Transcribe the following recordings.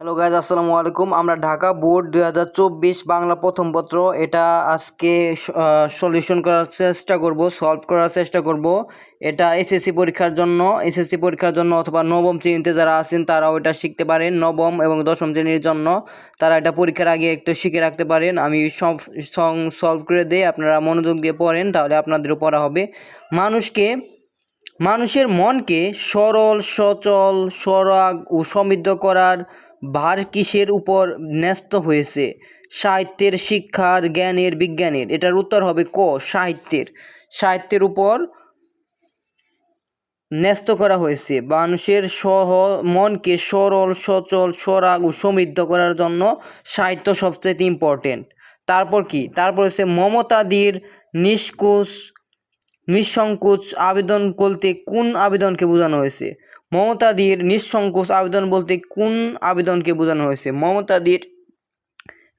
Hello guys আসসালামু আলাইকুম। আমরা ঢাকা বোর্ড দুই হাজার চব্বিশ বাংলা প্রথম পত্র। এটা আজকে সলিউশন করার চেষ্টা করব সলভ করার চেষ্টা করব। এটা এসএসসি পরীক্ষার জন্য এসএসসি পরীক্ষার জন্য অথবা নবম শ্রেণীতে যারা আছেন, তারাও এটা শিখতে পারেন, নবম এবং দশম শ্রেণির জন্য। তারা এটা পরীক্ষার আগে একটু শিখে রাখতে পারেন। আমি সব সং সলভ করে দিই আপনারা মনোযোগ দিয়ে পড়েন, তাহলে আপনাদেরও পড়া হবে। মানুষকে, মানুষের মনকে সরল, সচল, সরাগ ও সমৃদ্ধ করার ভার কিসের উপর ন্যস্ত হয়েছে? সাহিত্যের শিক্ষার জ্ঞানের বিজ্ঞানের। এটার উত্তর হবে ক, সাহিত্যের। সাহিত্যের উপর ন্যস্ত করা হয়েছে। মানুষের সহ মনকে সরল, সচল, সরাগ ও সমৃদ্ধ করার জন্য সাহিত্য সবচেয়ে ইম্পর্টেন্ট তারপর কি? তারপর হচ্ছে মমতাদির নিষ্কুশ, নিঃসংকোচ আবেদন বলতে কোন আবেদনকে বোঝানো হয়েছে? মমতাদির নিঃসংকোচ আবেদন বলতে কোন আবেদনকে বোঝানো হয়েছে? মমতাদির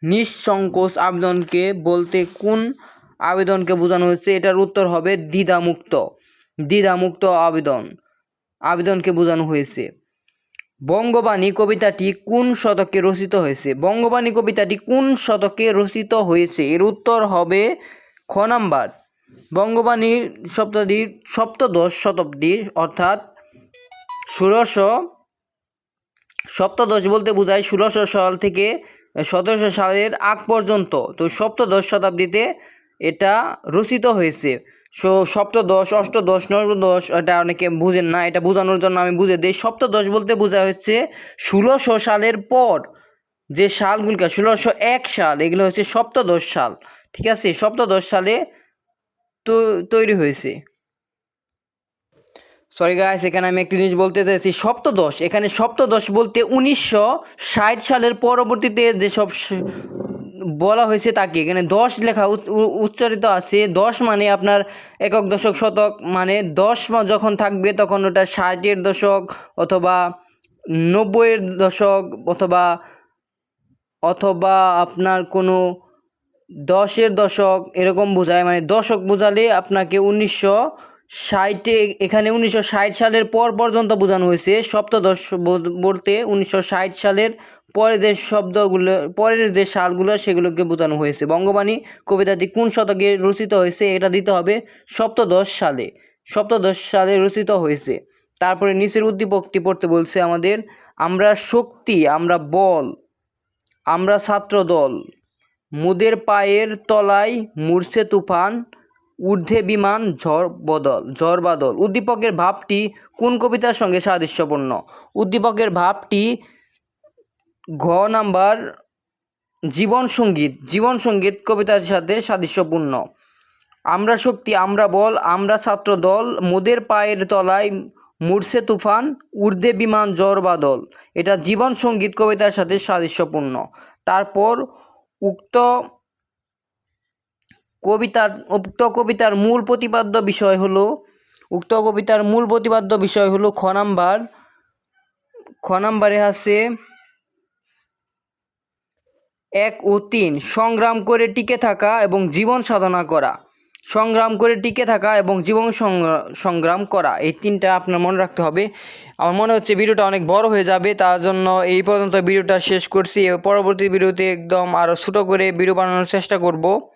নিঃসংকোচ আবেদনকে বলতে কোন আবেদনকে বোঝানো হয়েছে? এটার উত্তর হবে দ্বিধামুক্ত। দ্বিধামুক্ত আবেদন। আবেদনকে বোঝানো হয়েছে। বঙ্গবাণী কবিতাটি কোন শতকে রচিত হয়েছে? বঙ্গবাণী কবিতাটি কোন শতকে রচিত হয়েছে? এর উত্তর হবে খ নাম্বার। বঙ্গবাণীর সপ্তাদির সপ্তদশ শতাব্দী অর্থাৎ ষোলোশো সপ্তদশ বলতে বোঝায় ষোলোশো সাল থেকে সতেরোশো সালের আগ পর্যন্ত। তো সপ্তদশ শতাব্দীতে এটা রচিত হয়েছে। সো সপ্তদশ, অষ্টদশ, নবদশ, এটা অনেকে বুঝেন না, এটা বোঝানোর জন্য আমি বুঝে দিই। সপ্তদশ বলতে বোঝা হচ্ছে ষোলোশো সালের পর যে সালগুলিকে, ষোলোশো এক সাল, এগুলো হচ্ছে সপ্তদশ সাল, ঠিক আছে? সপ্তদশ সালে তো তৈরি হয়েছে। সরি গাইস এখানে আমি একটি জিনিস বলতে চাইছি। সপ্তদশ। এখানে সপ্তদশ বলতে উনিশশো ষাট সালের পরবর্তীতে যেসব বলা হয়েছে তাকে। এখানে দশ লেখা উচ- উচ্চারিত আছে। দশ মানে আপনার একক দশক শতক। মানে দশ যখন থাকবে তখন ওটা ষাটের দশক অথবা নব্বইয়ের দশক অথবা অথবা আপনার কোনো দশের দশক এরকম বোঝায়। মানে দশক বোঝালে আপনাকে উনিশশো ষাটে, এখানে উনিশশো ষাট সালের পর পর্যন্ত বোঝানো হয়েছে। সপ্তদশ বল- বলতে উনিশশো ষাট সালের পরে যে শব্দগুলো, পরের যে সালগুলো, সেগুলোকে বোঝানো হয়েছে। বঙ্গবাণী কবিতাটি কোন শতকে রচিত হয়েছে, এটা দিতে হবে সপ্তদশ সালে। সপ্তদশ সালে রচিত হয়েছে। তারপরে নিচের উদ্দীপকটি পড়তে বলছে আমাদের, আমরা শক্তি, আমরা বল, আমরা ছাত্রদল, মুদের পায়ের তলায় মুরছে তুফান ঊর্ধ্বে বিমান ঝড় বদল, ঝড় বাদল। উদ্দীপকের ভাবটি কোন কবিতার সঙ্গে সাদৃশ্যপূর্ণ? উদ্দীপকের ভাবটি ঘ নাম্বার, জীবন সংগীত। জীবন সংগীত কবিতার সাথে সাদৃশ্যপূর্ণ। আমরা শক্তি, আমরা বল, আমরা ছাত্র দল, মোদের পায়ের তলায় মুরছে তুফান ঊর্ধ্বে বিমান ঝড় বাদল। এটা জীবন সংগীত কবিতার সাথে সাদৃশ্যপূর্ণ। তারপর উক্ত কবিতার, উক্ত কবিতার মূল প্রতিপাদ্য বিষয় হলো, উক্ত কবিতার মূল প্রতিপাদ্য বিষয় হলো খ নাম্বার। খ নাম্বারে আছে, এক ও তিন, সংগ্রাম করে টিকে থাকা এবং জীবন সাধনা করা। সংগ্রাম করে টিকে থাকা এবং জীবন সংগ্রা- সংগ্রাম করা। এই তিনটা আপনার মনে রাখতে হবে। আমার মনে হচ্ছে ভিডিওটা অনেক বড় হয়ে যাবে, তার জন্য এই পর্যন্ত ভিডিওটা শেষ করছি। পরবর্তী ভিডিওতে একদম আরও ছোটো করে ভিডিও বানানোর চেষ্টা করব।